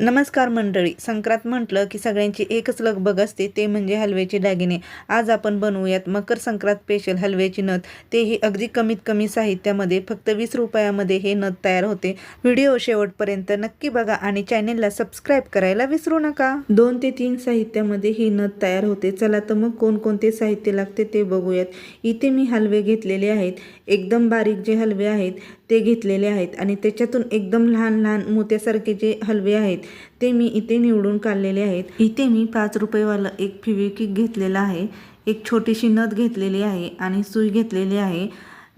नमस्कार मंडळी. संक्रांत म्हटलं की सगळ्यांची एकच लगबग असते ते म्हणजे हलव्याचे दागिने. आज आपण बनवूयात मकर संक्रांत स्पेशल हलव्याची नथ. तेही अगदी कमीत कमी साहित्यामध्ये फक्त वीस रुपयामध्ये हे नथ तयार होते. व्हिडिओ शेवटपर्यंत नक्की बघा आणि चॅनेलला सबस्क्राईब करायला विसरू नका. दोन ते तीन साहित्यामध्ये ही नथ तयार होते. चला तर मग कोणकोणते साहित्य लागते ते बघूयात. इथे मी हलवे घेतलेले आहेत. एकदम बारीक जे हलवे आहेत ते घेतलेले आहेत. आणि त्याच्यातून एकदम लहान लहान मोत्यासारखे जे हलवे आहेत ते मी इथे निवडून काढलेले आहेत. इथे मी पाच रुपयेवाला एक फिविकिक घेतलेला आहे. एक छोटीशी नथ घेतलेली आहे आणि सुई घेतलेली आहे.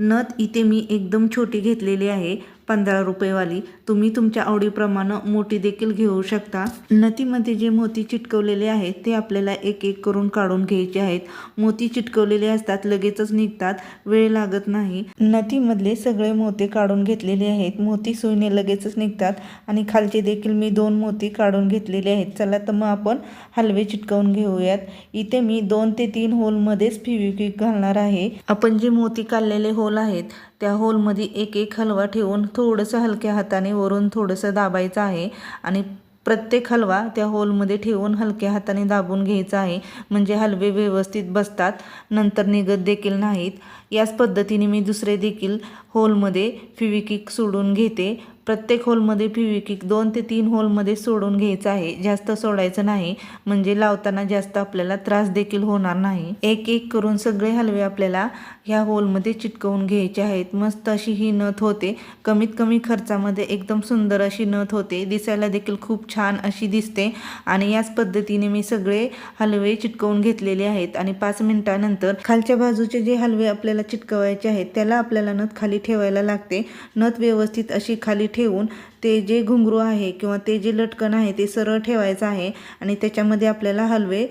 नथ इथे मी एकदम छोटी घेतलेली आहे. पंधरा रुपयेवाली. तुम्ही तुमच्या आवडीप्रमाणे मोठी देखील घेऊ शकता. नथीमध्ये जे मोती चिटकवलेले आहेत ते आपल्याला एक एक करून काढून घ्यायचे आहेत. मोती चिटकवलेले असतात लगेचच निघतात वेळ लागत नाही. नथीमधले सगळे मोती काढून घेतलेले आहेत. मोती सुईने लगेचच निघतात आणि खालचे देखील मी दोन मोती काढून घेतलेले आहेत. चला तर मग आपण हलवे चिटकवून घेऊयात. इथे मी दोन ते तीन होलमध्येच फिविक्विक घालणार आहे. आपण जे मोती काढलेले होल आहेत त्या होलमध्ये एक एक हलवा ठेवून थोडंसं हलक्या हाताने वरून थोडंसं दाबायचं आहे आणि प्रत्येक हलवा त्या होलमध्ये ठेवून हलक्या हाताने दाबून घ्यायचा आहे. म्हणजे हलवे व्यवस्थित बसतात नंतर निघत देखील नाहीत. याच पद्धतीने मी दुसरे देखील होलमध्ये फिविकिक सोडून घेते. प्रत्येक होलमध्ये फिविकिक दोन ते तीन होलमध्ये सोडून घ्यायचं आहे. जास्त सोडायचं नाही. म्हणजे लावताना जास्त आपल्याला त्रास देखील होणार नाही. एक एक करून सगळे हलवे आपल्याला ह्या होलमध्ये चिटकवून घ्यायचे आहेत. मस्त अशी ही नथ होते. कमीत कमी खर्चामध्ये एकदम सुंदर अशी नथ होते. दिसायला देखील खूप छान अशी दिसते. आणि याच पद्धतीने मी सगळे हलवे चिटकवून घेतलेले आहेत. आणि पाच मिनिटानंतर खालच्या बाजूचे जे हलवे आपल्याला चिटकवायचे आहेत त्याला आपल्याला नथ खाली ठेवायला लागते. नथ व्यवस्थित अशी खाली ठेवून ते जे घुंगरू आहे किंवा ते जे लटकन आहे ते सरळ ठेवायचं आहे आणि त्याच्यामध्ये आपल्याला हलवे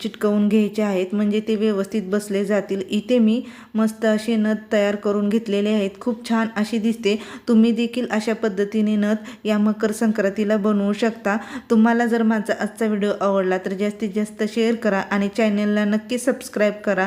चिटकवून घ्यायचे आहेत. म्हणजे ते व्यवस्थित बसले जातील. इथे मी मस्त असे नथ तयार करून घेतलेले आहेत. खूप छान अशी दिसते. तुम्ही देखील अशा पद्धतीने नथ या मकर संक्रांतीला बनवू शकता. तुम्हाला जर माझा आजचा व्हिडिओ आवडला तर जास्तीत जास्त शेअर करा आणि चॅनलला नक्की सबस्क्राईब करा.